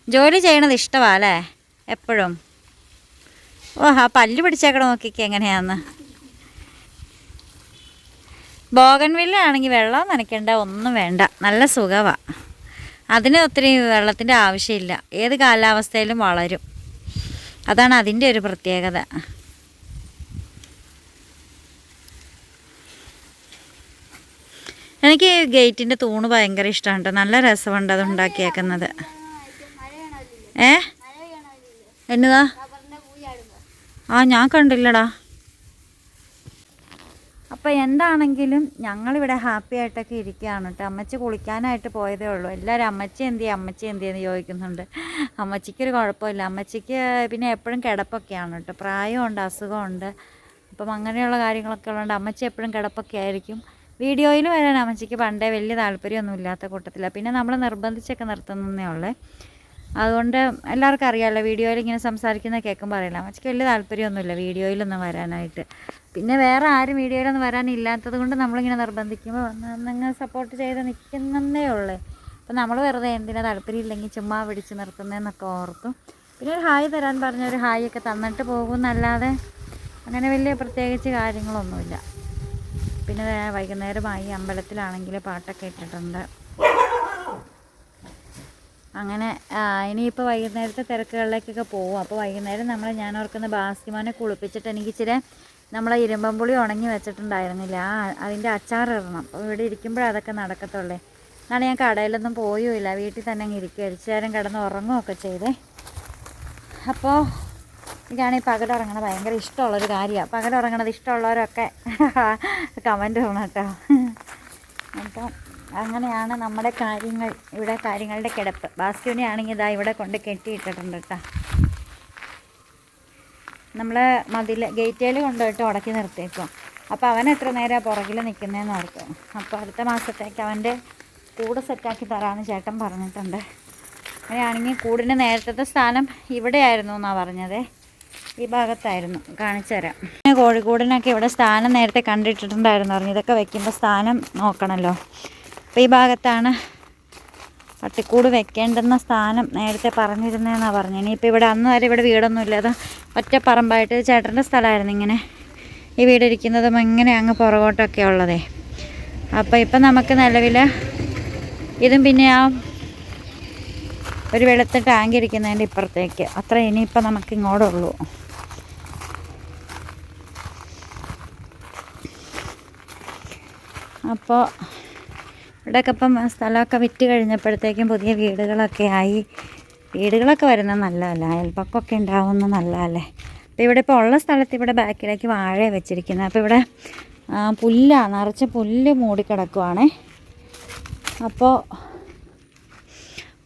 ജോലി ചെയ്യണത് ഇഷ്ടമാണ് അല്ലേ എപ്പോഴും. ഓ ആ പല്ല് പിടിച്ചേക്കണ നോക്കിക്ക് എങ്ങനെയാന്ന്. ബോഗൻവില്ല ആണെങ്കിൽ വെള്ളം നനയ്ക്കേണ്ട ഒന്നും വേണ്ട. നല്ല സുഖമാണ് അതിന് ഒത്തിരി വെള്ളത്തിന്റെ ആവശ്യമില്ല. ഏത് കാലാവസ്ഥയിലും വളരും. അതാണ് അതിന്റെ ഒരു പ്രത്യേകത. എനിക്ക് ഗേറ്റിന്റെ തൂണ് ഭയങ്കര ഇഷ്ടമാണ് നല്ല രസമുണ്ട് അത് ഉണ്ടാക്കിയേക്കുന്നത്. ഏ? എന്നതാ? ആ ഞാൻ കണ്ടില്ലടാ. അപ്പോൾ എന്താണെങ്കിലും ഞങ്ങളിവിടെ ഹാപ്പി ആയിട്ടൊക്കെ ഇരിക്കുകയാണ് കേട്ടോ അമ്മച്ചി കുളിക്കാനായിട്ട് പോയതേ ഉള്ളൂ. എല്ലാവരും അമ്മച്ചി എന്തി അമ്മച്ചി എന്തി എന്ന് ചോദിക്കുന്നുണ്ട്. അമ്മച്ചിക്കൊരു കുഴപ്പമില്ല. അമ്മച്ചിക്ക് പിന്നെ എപ്പോഴും കിടപ്പൊക്കെയാണ് കേട്ടോ പ്രായമുണ്ട് അസുഖമുണ്ട്. അപ്പം അങ്ങനെയുള്ള കാര്യങ്ങളൊക്കെ ഉള്ളതുകൊണ്ട് അമ്മച്ചി എപ്പോഴും കിടപ്പൊക്കെ ആയിരിക്കും. വീഡിയോയിൽ വരാൻ അമ്മച്ചിക്ക് പണ്ടേ വലിയ താല്പര്യമൊന്നും ഇല്ലാത്ത കൂട്ടത്തില്ല പിന്നെ നമ്മൾ നിർബന്ധിച്ചൊക്കെ നിർത്തുന്നതേ ഉള്ളേ. അതുകൊണ്ട് എല്ലാവർക്കും അറിയാമല്ലോ വീഡിയോയിൽ ഇങ്ങനെ സംസാരിക്കുന്ന കേൾക്കുമ്പോൾ അറിയില്ല അമ്മച്ചിക്ക് വലിയ താല്പര്യമൊന്നുമില്ല വീഡിയോയിലൊന്നും വരാനായിട്ട്. പിന്നെ വേറെ ആരും വീഡിയോയിലൊന്നും വരാനില്ലാത്തത് കൊണ്ട് നമ്മളിങ്ങനെ നിർബന്ധിക്കുമ്പോൾ നിങ്ങൾ സപ്പോർട്ട് ചെയ്ത് നിൽക്കുന്നതേ ഉള്ളേ. അപ്പം നമ്മൾ വെറുതെ എന്തിനാ താല്പര്യം ഇല്ലെങ്കിൽ ചുമ്മാ പിടിച്ച് നിർത്തുന്നതെന്നൊക്കെ ഓർത്തു. പിന്നെ ഒരു ഹായ് തരാൻ പറഞ്ഞ ഒരു ഹായ് ഒക്കെ തന്നിട്ട് പോകുമെന്നല്ലാതെ അങ്ങനെ വലിയ പ്രത്യേകിച്ച് കാര്യങ്ങളൊന്നുമില്ല. പിന്നെ വൈകുന്നേരമായി അമ്പലത്തിലാണെങ്കിൽ പാട്ടൊക്കെ ഇട്ടിട്ടുണ്ട്. അങ്ങനെ ഇനിയിപ്പോൾ വൈകുന്നേരത്തെ തിരക്കുകളിലേക്കൊക്കെ പോകും അപ്പോൾ വൈകുന്നേരം നമ്മൾ ഞാൻ ഓർക്കുന്ന ബാസ്കിമാനെ കുളിപ്പിച്ചിട്ട് എനിക്ക് ഇച്ചിരി നമ്മളെ ഇരുമ്പമ്പുളി ഉണങ്ങി വെച്ചിട്ടുണ്ടായിരുന്നില്ല. ആ അതിന്റെ അച്ചാർ ഇടണം. അപ്പോൾ ഇവിടെ ഇരിക്കുമ്പോഴേ അതൊക്കെ നടക്കത്തുള്ളേ. എന്നാണ് ഞാൻ കടയിലൊന്നും പോയുമില്ല. വീട്ടിൽ തന്നെ അങ്ങ് ഇരിക്കുക അരിച്ചു കിടന്ന് ഉറങ്ങുകയൊക്കെ ചെയ്തേ. അപ്പോൾ ഇതാണ് ഈ പകൽ ഉറങ്ങണത് ഭയങ്കര ഇഷ്ടമുള്ളൊരു കാര്യമാണ് പകലുറങ്ങണത് ഇഷ്ടമുള്ളവരൊക്കെ കമന്റ് വേണം കേട്ടോ. അപ്പം അങ്ങനെയാണ് നമ്മുടെ കാര്യങ്ങൾ ഇവിടെ കാര്യങ്ങളുടെ കിടപ്പ്. ബാസ്ക്യൂനെ ആണെങ്കിൽ ഇതാ ഇവിടെ കൊണ്ട് കെട്ടിയിട്ടിട്ടുണ്ട് കേട്ടോ. നമ്മൾ മതിൽ ഗേറ്റേൽ കൊണ്ടുപോയിട്ട് ഉടക്കി നിർത്തിയേക്കും. അപ്പോൾ അവൻ എത്ര നേരം പുറകിൽ നിൽക്കുന്നതെന്ന് ഓർത്തു. അപ്പോൾ അടുത്ത മാസത്തേക്ക് അവന്റെ കൂട് സെറ്റാക്കി തരാമെന്ന് ചേട്ടൻ പറഞ്ഞിട്ടുണ്ട്. അങ്ങനെയാണെങ്കിൽ കൂടിന്റെ നേരത്തെ സ്ഥാനം ഇവിടെയായിരുന്നു എന്നാണ് പറഞ്ഞത്. ഈ ഭാഗത്തായിരുന്നു കാണിച്ചു തരാം. കോഴിക്കൂടിനൊക്കെ ഇവിടെ സ്ഥാനം നേരത്തെ കണ്ടിട്ടിട്ടുണ്ടായിരുന്നു. പറഞ്ഞു ഇതൊക്കെ വെക്കുമ്പോൾ സ്ഥാനം നോക്കണമല്ലോ അപ്പോൾ ഈ ഭാഗത്താണ് പട്ടിക്കൂട് വെക്കേണ്ടുന്ന സ്ഥാനം നേരത്തെ പറഞ്ഞിരുന്നതെന്നാണ് പറഞ്ഞു. ഇനിയിപ്പോൾ ഇവിടെ അന്ന് വരെ ഇവിടെ വീടൊന്നും അത് ഒറ്റ പറമ്പായിട്ട് ചേട്ടന്റെ സ്ഥലമായിരുന്നു ഇങ്ങനെ. ഈ വീടിരിക്കുന്നതും ഇങ്ങനെ അങ്ങ് പുറകോട്ടൊക്കെ ഉള്ളതേ. അപ്പോൾ ഇപ്പം നമുക്ക് നിലവിൽ ഇതും പിന്നെ ആ ഒരു വെളുത്ത ടാങ്ക് ഇരിക്കുന്നതിന്റെ ഇപ്പുറത്തേക്ക്. അത്ര ഇനിയിപ്പോൾ നമുക്ക് ഇങ്ങോട്ടുള്ളൂ. അപ്പോൾ ഇവിടെയൊക്കെ ഇപ്പം സ്ഥലമൊക്കെ വിറ്റ് കഴിഞ്ഞപ്പോഴത്തേക്കും പുതിയ വീടുകളൊക്കെ ആയി. വീടുകളൊക്കെ വരുന്നത് നല്ലതല്ല? അയൽപ്പക്കമൊക്കെ ഉണ്ടാവുന്നത് നല്ലതല്ലേ? അപ്പോൾ ഇവിടെ ഇപ്പോൾ ഉള്ള സ്ഥലത്ത് ഇവിടെ ബാക്കിലേക്ക് വാഴ വെച്ചിരിക്കുന്നത്. അപ്പോൾ ഇവിടെ പുല്ലാണ് പുല്ലാ നിറച്ച് പുല്ല് മൂടിക്കിടക്കുവാണേ. അപ്പോൾ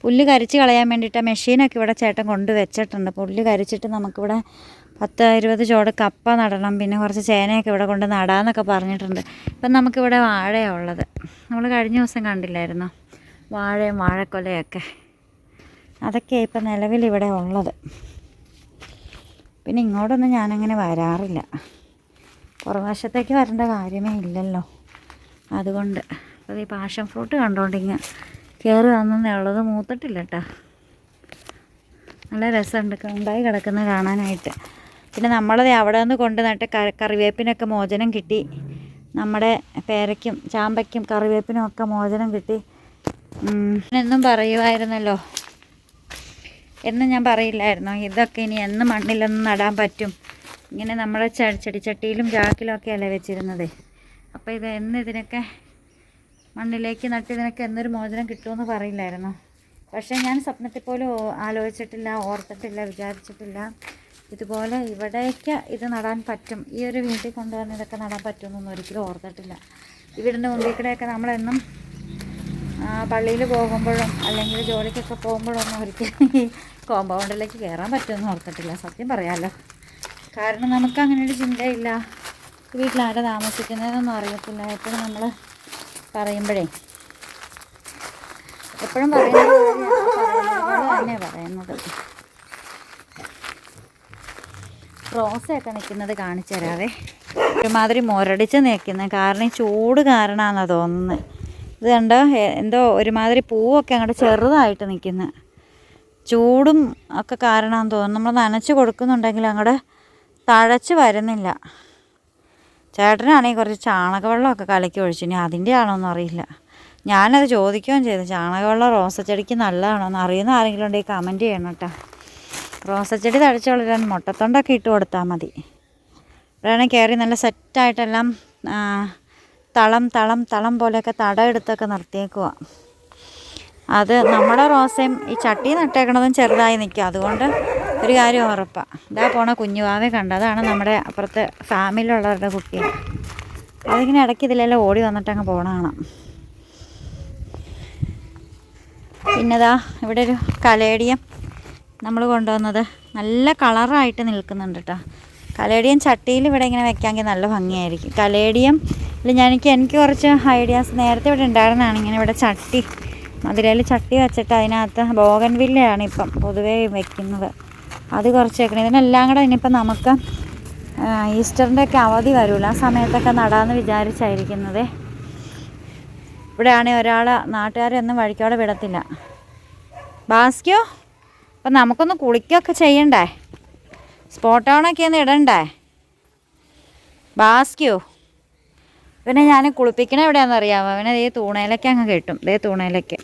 പുല്ല് കരിച്ച് കളയാൻ വേണ്ടിയിട്ട് മെഷീനൊക്കെ ഇവിടെ ചേട്ടൻ കൊണ്ട് വെച്ചിട്ടുണ്ട്. പുല്ല് കരിച്ചിട്ട് നമുക്കിവിടെ പത്ത് ഇരുപത് ചോട് കപ്പ നടണം. പിന്നെ കുറച്ച് ചേനയൊക്കെ ഇവിടെ കൊണ്ട് നടാന്നൊക്കെ പറഞ്ഞിട്ടുണ്ട്. ഇപ്പം നമുക്കിവിടെ വാഴയാണ് ഉള്ളത്. നമ്മൾ കഴിഞ്ഞ ദിവസം കണ്ടില്ലായിരുന്നോ? വാഴയും വാഴക്കൊലയൊക്കെ. അതൊക്കെയാണ് ഇപ്പം നിലവിൽ ഇവിടെ ഉള്ളത്. പിന്നെ ഇങ്ങോട്ടൊന്നും ഞാനങ്ങനെ വരാറില്ല. പുറവശത്തേക്ക് വരേണ്ട കാര്യമേ ഇല്ലല്ലോ. അതുകൊണ്ട് അപ്പോൾ ഈ പാഷൻ ഫ്രൂട്ട് കണ്ടോണ്ടിങ്ങ് കയറി വന്നേ ഉള്ളത് മൂത്തിട്ടില്ല കേട്ടോ. നല്ല രസമുണ്ട്. ഉണ്ടായി കിടക്കുന്നത് കാണാനായിട്ട്. പിന്നെ നമ്മളത് അവിടെ നിന്ന് കൊണ്ട് നട്ട് കറിവേപ്പിനൊക്കെ മോചനം കിട്ടി. നമ്മുടെ പേരയ്ക്കും ചാമ്പയ്ക്കും കറിവേപ്പിനും ഒക്കെ മോചനം കിട്ടി. എന്നും പറയുമായിരുന്നല്ലോ എന്ന് ഞാൻ പറയില്ലായിരുന്നോ? ഇതൊക്കെ ഇനി എന്ന് മണ്ണിലൊന്നും നടാൻ പറ്റും. ഇങ്ങനെ നമ്മുടെ ചെടിച്ചട്ടിയിലും ചാക്കിലും ഒക്കെ അല്ലേ വെച്ചിരുന്നത്. അപ്പോൾ ഇത് എന്ന് ഇതിനൊക്കെ മണ്ണിലേക്ക് നട്ട് ഇതിനൊക്കെ എന്നൊരു മോചനം കിട്ടുമെന്ന് പറയില്ലായിരുന്നു? പക്ഷേ ഞാൻ സ്വപ്നത്തിൽ പോലും ആലോചിച്ചിട്ടില്ല ഓർത്തിട്ടില്ല വിചാരിച്ചിട്ടില്ല. ഇതുപോലെ ഇവിടേക്ക് ഇത് നടാൻ പറ്റും. ഈ ഒരു വീട്ടിൽ കൊണ്ടുവന്ന് ഇതൊക്കെ നടാൻ പറ്റുമെന്നൊന്നും ഒരിക്കലും ഓർത്തിട്ടില്ല. ഈ വീടിന്റെ മുമ്പിൽ കൂടെയൊക്കെ നമ്മളെന്നും പള്ളിയിൽ പോകുമ്പോഴും അല്ലെങ്കിൽ ജോലിക്കൊക്കെ പോകുമ്പോഴൊന്നും ഒരിക്കലും ഈ കോമ്പൗണ്ടിലേക്ക് കയറാൻ പറ്റുമെന്ന് ഓർത്തിട്ടില്ല. സത്യം പറയാമല്ലോ കാരണം നമുക്ക് അങ്ങനെ ഒരു ചിന്തയില്ല. വീട്ടിലാരെ താമസിക്കുന്നതെന്നൊന്നും അറിയത്തില്ല. എപ്പോഴും നമ്മൾ പറയുമ്പോഴേ. എപ്പോഴും പറയുന്നത് തന്നെ പറയുന്നത്. റോസയൊക്കെ നിൽക്കുന്നത് കാണിച്ചു തരാവേ. ഒരുമാതിരി മുരടിച്ച് നിൽക്കുന്നത് കാരണം ഈ ചൂട് കാരണമാണെന്നാണ് തോന്നുന്നത് ഇത് കണ്ടോ? എന്തോ ഒരുമാതിരി പൂവൊക്കെ അങ്ങോട്ട് ചെറുതായിട്ട് നിൽക്കുന്നത് ചൂടും ഒക്കെ കാരണമാണെന്ന് തോന്നുന്നു. നമ്മൾ നനച്ച് കൊടുക്കുന്നുണ്ടെങ്കിൽ അങ്ങോട്ട് തഴച്ച് വരുന്നില്ല. ചേട്ടനാണെങ്കിൽ കുറച്ച് ചാണകവെള്ളമൊക്കെ കലക്കി ഒഴിച്ചു. ഇനി അതിന്റെ ആണോന്നും അറിയില്ല. ഞാനത് ചോദിക്കുകയും ചെയ്തു. ചാണകവെള്ളം റോസച്ചെടിക്ക് നല്ലതാണോ എന്ന് അറിയുന്ന ആരെങ്കിലും ഉണ്ടെങ്കിൽ കമന്റ് ചെയ്യണം കേട്ടോ. റോസച്ചെടി തഴച്ച് വളരാൻ മുട്ടത്തൊണ്ടൊക്കെ ഇട്ട് കൊടുത്താൽ മതി. അപ്പോഴാണ് കയറി നല്ല സെറ്റായിട്ടെല്ലാം തളം തളം തളം പോലെയൊക്കെ തട എടുത്തൊക്കെ നിർത്തിയേക്കുക അത് നമ്മുടെ റോസയും ഈ ചട്ടി നട്ടേക്കണതും ചെറുതായി നിൽക്കുക അതുകൊണ്ട് ഒരു കാര്യം ഉറപ്പാണ് ഇതാ പോണ കുഞ്ഞുവാവെ കണ്ട. അതാണ് നമ്മുടെ അപ്പുറത്തെ ഫാമിലിയുള്ളവരുടെ കുട്ടി. അതിങ്ങനെ ഇടയ്ക്ക് ഇതിലെല്ലാം ഓടി വന്നിട്ട് അങ്ങ് പോണ പിന്നെതാ ഇവിടെ ഒരു കലേഡിയം. നമ്മൾ കൊണ്ടുവന്നത് നല്ല കളറായിട്ട് നിൽക്കുന്നുണ്ട് കേട്ടോ കലേഡിയം ചട്ടിയിൽ ഇവിടെ ഇങ്ങനെ വെക്കാമെങ്കിൽ നല്ല ഭംഗിയായിരിക്കും. കലേഡിയം ഞാൻ എനിക്ക് എനിക്ക് കുറച്ച് ഐഡിയാസ് നേരത്തെ ഇവിടെ ഉണ്ടായിരുന്നതാണ്. ഇങ്ങനെ ഇവിടെ ചട്ടി മധുരയിൽ ചട്ടി വെച്ചിട്ട് അതിനകത്ത് ബോഗൻ വില്ലയാണ് ഇപ്പം പൊതുവേ വെക്കുന്നത്. അത് കുറച്ച് വെക്കണം. ഇതിനെല്ലാം കൂടെ ഇനിയിപ്പം നമുക്ക് ഈസ്റ്ററിന്റെ ഒക്കെ അവധി വരുമല്ലോ ആ സമയത്തൊക്കെ നടാമെന്ന് വിചാരിച്ചായിരിക്കുന്നത്. ഇവിടെയാണെങ്കിൽ ഒരാൾ നാട്ടുകാരൊന്നും വഴിക്കോടെ വിടത്തില്ല. ബാസ്ക്യോ? അപ്പം നമുക്കൊന്ന് കുളിക്കുകയൊക്കെ ചെയ്യണ്ടേ? സ്പോട്ട് ഓണൊക്കെ ഒന്ന് ഇടണ്ടേ? ബാസ്ക്യോ പിന്നെ ഞാൻ കുളിപ്പിക്കണ എവിടെയാണെന്ന് അറിയാമോ അവനെ ഈ തൂണയിലൊക്കെ അങ്ങ് കെട്ടും. ഇതേ തൂണയിലൊക്കെ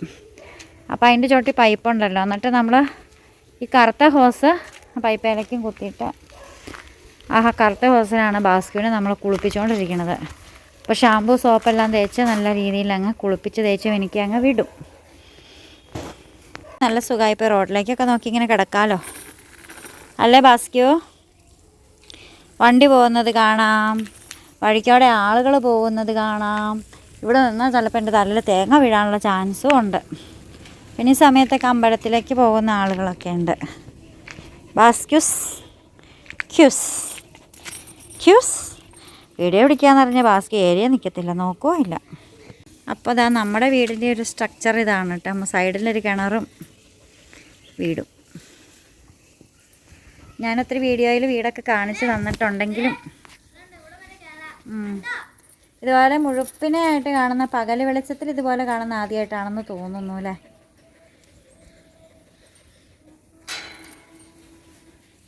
അപ്പോൾ അതിന്റെ ചോട്ടി പൈപ്പ് ഉണ്ടല്ലോ. എന്നിട്ട് നമ്മൾ ഈ കറുത്ത ഹോസ് പൈപ്പേലേക്കും കുത്തിയിട്ട് ആ കറുത്ത ഹോസിനാണ് ബാസ്ക്യൂവിനെ നമ്മൾ കുളിപ്പിച്ചുകൊണ്ടിരിക്കുന്നത് അപ്പോൾ ഷാമ്പു സോപ്പെല്ലാം തേച്ച് നല്ല രീതിയിൽ അങ്ങ് കുളിപ്പിച്ച് തേച്ച് എനിക്ക് അങ്ങ് വിടും. നല്ല സുഖമായി ഇപ്പോൾ റോഡിലേക്കൊക്കെ നോക്കി ഇങ്ങനെ കിടക്കാമല്ലോ അല്ലേ ബാസ്ക്യോ വണ്ടി പോകുന്നത് കാണാം. വഴിക്കോടെ ആളുകൾ പോകുന്നത് കാണാം. ഇവിടെ നിന്നാൽ ചിലപ്പോൾ എന്റെ തലയിൽ തേങ്ങ വീഴാനുള്ള ചാൻസും ഉണ്ട്. പിന്നെ ഈ സമയത്തൊക്കെ അമ്പലത്തിലേക്ക് പോകുന്ന ആളുകളൊക്കെ ഉണ്ട്. ബാസ്ക്യൂസ് ക്യൂസ്? ക്യൂസ്? വീഡിയോ പിടിക്കാന്ന് പറഞ്ഞാൽ ബാസ്ക്യൂ ഏരിയ നിൽക്കത്തില്ല നോക്കുകയോ ഇല്ല. അപ്പോൾ അതാ നമ്മുടെ വീടിന്റെ ഒരു സ്ട്രക്ചർ ഇതാണ് കേട്ടോ. സൈഡിലൊരു കിണറും വീടും. ഞാനൊത്തിരി വീഡിയോയിൽ വീടൊക്കെ കാണിച്ച് തന്നിട്ടുണ്ടെങ്കിലും. ഇതുപോലെ മുഴുപ്പിനായിട്ട് കാണുന്ന പകൽ വെളിച്ചത്തിൽ ഇതുപോലെ കാണുന്ന ആദ്യമായിട്ടാണെന്ന് തോന്നുന്നു അല്ലേ?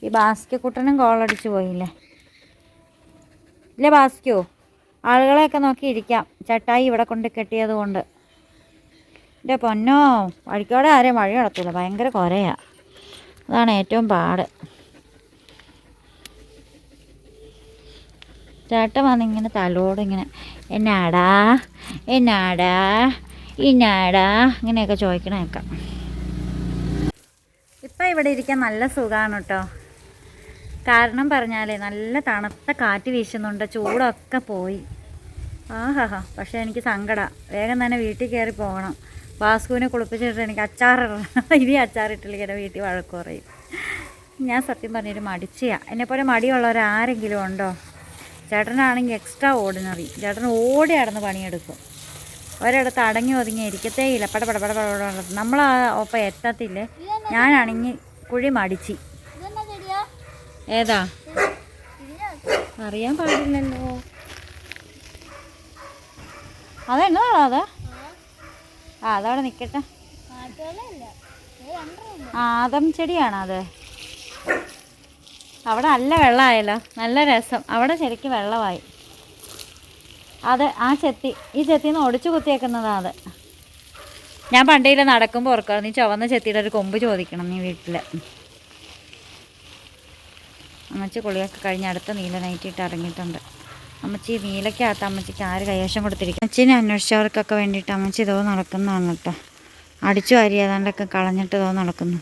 ഈ ബാസ്ക്യക്കുട്ടനും കോളടിച്ചു പോയില്ലേ? ഇല്ലേ ബാസ്ക്യോ ആളുകളെയൊക്കെ നോക്കി ഇരിക്കാം. ചട്ടായി ഇവിടെ കൊണ്ട് കെട്ടിയത് കൊണ്ട്. എന്റെ പൊന്നോ വഴിക്കോടെ ആരെയും വഴി നടത്തില്ല ഭയങ്കര കുറയാണ് അതാണ് ഏറ്റവും പാട്. ചേട്ടൻ വന്നിങ്ങനെ തലോട് ഇങ്ങനെ എന്നാടാ എന്നാടാ ഇന്നാടാ ഇങ്ങനെയൊക്കെ ചോദിക്കണേക്കാം ഇപ്പം ഇവിടെ ഇരിക്കാൻ നല്ല സുഖമാണ് കേട്ടോ കാരണം പറഞ്ഞാലേ നല്ല തണുത്ത കാറ്റ് വീശുന്നുണ്ട് ചൂടൊക്കെ പോയി. ആഹാ പക്ഷേ എനിക്ക് സങ്കട. വേഗം തന്നെ വീട്ടിൽ കയറി പോകണം. വാസ്കുവിനെ കുളിപ്പിച്ചിട്ട് എനിക്ക് അച്ചാറിടണം ഇനി അച്ചാറിട്ടില്ലെങ്കിൽ എന്റെ വീട്ടിൽ വഴക്ക് ഞാൻ സത്യം പറഞ്ഞൊരു മടിച്ചയാണ് എന്നെപ്പോലെ മടിയുള്ളവർ ആരെങ്കിലും ഉണ്ടോ? ചേട്ടനാണെങ്കിൽ എക്സ്ട്രാ ഓർഡിനറി ചേട്ടൻ ഓടി അടന്ന് പണിയെടുക്കും. ഒരിടത്ത് അടങ്ങി ഒതുങ്ങി ഇരിക്കത്തേ ഇല്ല പട പട പട പട പട. നമ്മൾ ഒപ്പം എത്തത്തില്ലേ? ഞാനാണെങ്കിൽ കുഴി മടിച്ച്. ഏതാ? അറിയാൻ പാടില്ലല്ലോ. അതെന്നതാണോ അതാ? ആ അതവിടെ നിൽക്കട്ടെ ആദം ചെടിയാണോ അത്? അവിടെ നല്ല വെള്ളമായല്ലോ. നല്ല രസം. അവിടെ ശരിക്കും വെള്ളമായി. അത് ആ ചെത്തി ഈ ചെത്തിന്ന് ഒടിച്ചു കുത്തിയേക്കുന്നതാ അത്. ഞാൻ പണ്ടേലെ നടക്കുമ്പോൾ ഓർക്കാം നീ ചുവന്ന ചെത്തിയുടെ ഒരു കൊമ്പ് ചോദിക്കണം നീ വീട്ടിൽ അമ്മച്ചി കുളിയൊക്കെ കഴിഞ്ഞ് അടുത്ത നീല നൈറ്റിട്ട് ഇറങ്ങിയിട്ടുണ്ട്. അമ്മച്ചി നീലക്കകത്ത് അമ്മച്ചിക്ക് ആര് കൈവശം കൊടുത്തിരിക്കും അമ്മച്ചിനെ അന്വേഷിച്ചവർക്കൊക്കെ വേണ്ടിയിട്ട് അമ്മച്ചി ഇതോ നടക്കുന്നതാണ് കേട്ടോ. അടിച്ചു വാരി ഏതാണ്ടൊക്കെ കളഞ്ഞിട്ട് ഇതോ നടക്കുന്നു.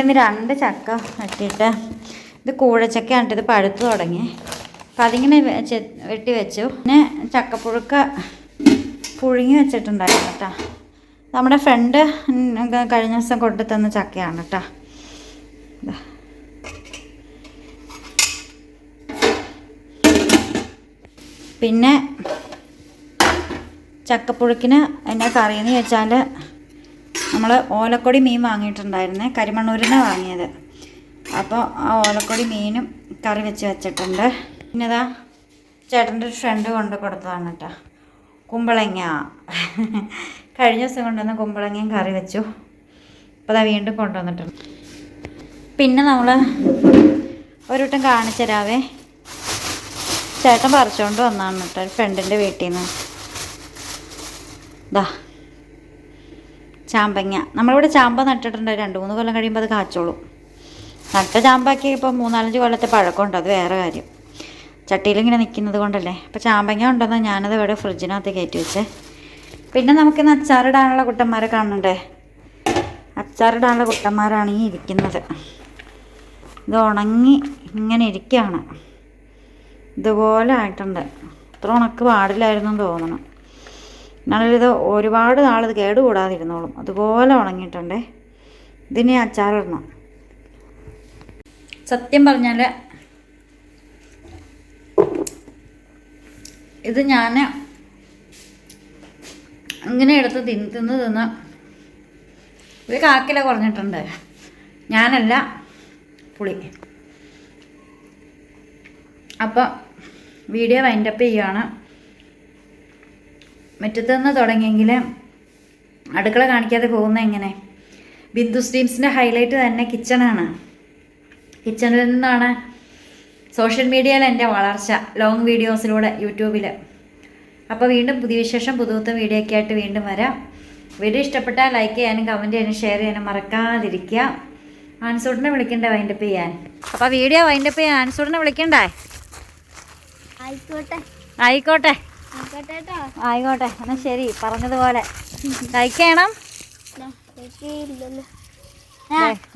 ഇന്ന് രണ്ട് ചക്ക വെട്ടിയിട്ട് ഇത് കൂഴച്ചക്കയാണ് ഇത് പഴുത്തു തുടങ്ങി. അപ്പം അതിങ്ങനെ വെട്ടി വെച്ചു. പിന്നെ ചക്കപ്പുഴുക്ക പുഴുങ്ങി വെച്ചിട്ടുണ്ടായിരുന്നു കേട്ടോ നമ്മുടെ ഫ്രണ്ട് കഴിഞ്ഞ ദിവസം കൊണ്ടു തന്ന ചക്കയാണ് കേട്ടോ. പിന്നെ ചക്കപ്പുഴുക്കിന് എന്നാ കറിയെന്ന് ചോദിച്ചാൽ നമ്മൾ ഓലക്കൊടി മീൻ വാങ്ങിയിട്ടുണ്ടായിരുന്നേ കരിമണ്ണൂരിന് വാങ്ങിയത്. അപ്പോൾ ആ ഓലക്കൊടി മീനും കറി വെച്ച് വെച്ചിട്ടുണ്ട്. പിന്നെതാ ചേട്ടന്റെ ഒരു ഫ്രണ്ട് കൊണ്ട് കൊടുത്തതാണ് കേട്ടോ കുമ്പളങ്ങ. കഴിഞ്ഞ ദിവസം കൊണ്ടുവന്ന കുമ്പളങ്ങയും കറി വെച്ചു. അപ്പോൾ അതാ വീണ്ടും കൊണ്ടുവന്നിട്ടുണ്ട്. പിന്നെ നമ്മൾ ഒരു വട്ടം കാണിച്ചു തരാവേ. ചേട്ടൻ പറിച്ചുകൊണ്ട് വന്നാണ് കേട്ടോ ഒരു ഫ്രണ്ടിന്റെ വീട്ടിൽ നിന്ന് ദാ ചാമ്പങ്ങ. നമ്മളിവിടെ ചാമ്പ നട്ടിട്ടുണ്ട് രണ്ട് മൂന്ന് കൊല്ലം കഴിയുമ്പോൾ അത് കാച്ചോളും. നട്ട ചാമ്പാക്കി ഇപ്പോൾ മൂന്നാലഞ്ച് കൊല്ലത്തെ പഴക്കമുണ്ട് അത് വേറെ കാര്യം. ചട്ടിയിലിങ്ങനെ നിൽക്കുന്നത് കൊണ്ടല്ലേ? അപ്പോൾ ചാമ്പങ്ങ ഉണ്ടെന്ന് ഞാനത് ഇവിടെ ഫ്രിഡ്ജിനകത്ത് കയറ്റി വെച്ചേ. പിന്നെ നമുക്കിന്ന് അച്ചാറിടാനുള്ള കുട്ടന്മാരെ കാണണ്ടേ? അച്ചാറിടാനുള്ള കുട്ടന്മാരാണ് ഈ ഇരിക്കുന്നത്. ഇത് ഉണങ്ങി ഇങ്ങനെ ഇരിക്കുകയാണ്. ഇതുപോലെ ആയിട്ടുണ്ട്. ഇത്ര ഉണക്ക് പാടില്ലായിരുന്നു എന്ന് തോന്നണം. എന്നാലിത് ഒരുപാട് നാളിത് കേടുകൂടാതിരുന്നോളും. അതുപോലെ ഉണങ്ങിയിട്ടുണ്ടേ. ഇതിനെ അച്ചാറിടണം. സത്യം പറഞ്ഞാൽ ഇത് ഞാൻ ഇങ്ങനെ എടുത്ത് തിന്ന് തിന്ന് തിന്ന് ഒരു കാക്കില കുറഞ്ഞിട്ടുണ്ട്. ഞാനല്ല പുളി. അപ്പം വീഡിയോ വൈൻഡപ്പ് ചെയ്യുകയാണ് മുറ്റത്ത് നിന്ന് തുടങ്ങിയെങ്കിൽ അടുക്കള കാണിക്കാതെ പോകുന്ന എങ്ങനെ? ബിന്ദു സ്ട്രീംസിന്റെ ഹൈലൈറ്റ് തന്നെ കിച്ചണാണ് കിച്ചണിൽ നിന്നാണ് സോഷ്യൽ മീഡിയയിൽ എന്റെ വളർച്ച ലോങ് വീഡിയോസിലൂടെ യൂട്യൂബിൽ അപ്പോൾ വീണ്ടും പുതിയ വിശേഷം പുതുത്ത വീഡിയോ ഒക്കെ ആയിട്ട് വീണ്ടും വരാം. വീഡിയോ ഇഷ്ടപ്പെട്ടാൽ ലൈക്ക് ചെയ്യാനും കമന്റ് ചെയ്യാനും ഷെയർ ചെയ്യാനും മറക്കാതിരിക്കുക. ആൻസൂട്ടിനെ വിളിക്കണ്ടേ വൈൻഡപ്പ് ചെയ്യാൻ. അപ്പോൾ വീഡിയോ വൈൻഡപ്പ് ചെയ്യാൻ ആൻസൂട്ടിനെ വിളിക്കണ്ടേ? ആയിക്കോട്ടെ. ആയിക്കോട്ടെ. ആയിക്കോട്ടെ കേട്ടോ ആയിക്കോട്ടെ എന്നാൽ ശരി പറഞ്ഞതുപോലെ. ലൈക്ക് ചെയ്യണം.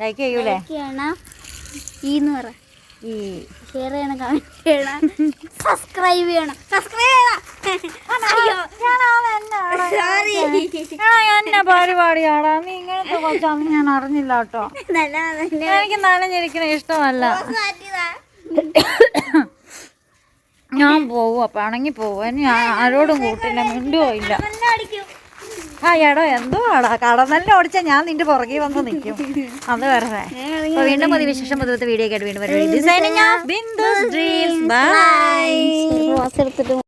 ലൈക്ക് ചെയ്യൂലേ? ഈ. ഷെയർ ചെയ്യണം കമന്റ് ചെയ്യണം. സബ്സ്ക്രൈബ് ചെയ്യണം. സബ്സ്ക്രൈബ് ചെയ്യണം അയ്യോ. Sorry. എന്നെ പരിപാടിയാടാ നീ ഇങ്ങനത്തെ കൊച്ചാന്ന് ഞാൻ അറിഞ്ഞില്ല കേട്ടോ. എനിക്ക് നനഞ്ഞിരിക്കണ ഇഷ്ടമല്ല. ഞാൻ പോവും. അപ്പൊ അണങ്ങി പോവും. ഞാൻ ആരോടും കൂട്ടില്ല. മിണ്ടുപോയില്ല ആ എടോ എന്തോ ആടാ. കടന്നലിനെ ഓടിച്ച ഞാൻ നിന്റെ പുറകെ വന്ന് നിൽക്കും അത് വേറെ വീണ്ടും മതി വിശേഷം പുതുത്ത വീഡിയോ ആയിട്ട് വീണ്ടും ഡിസൈനിങ് ബൈ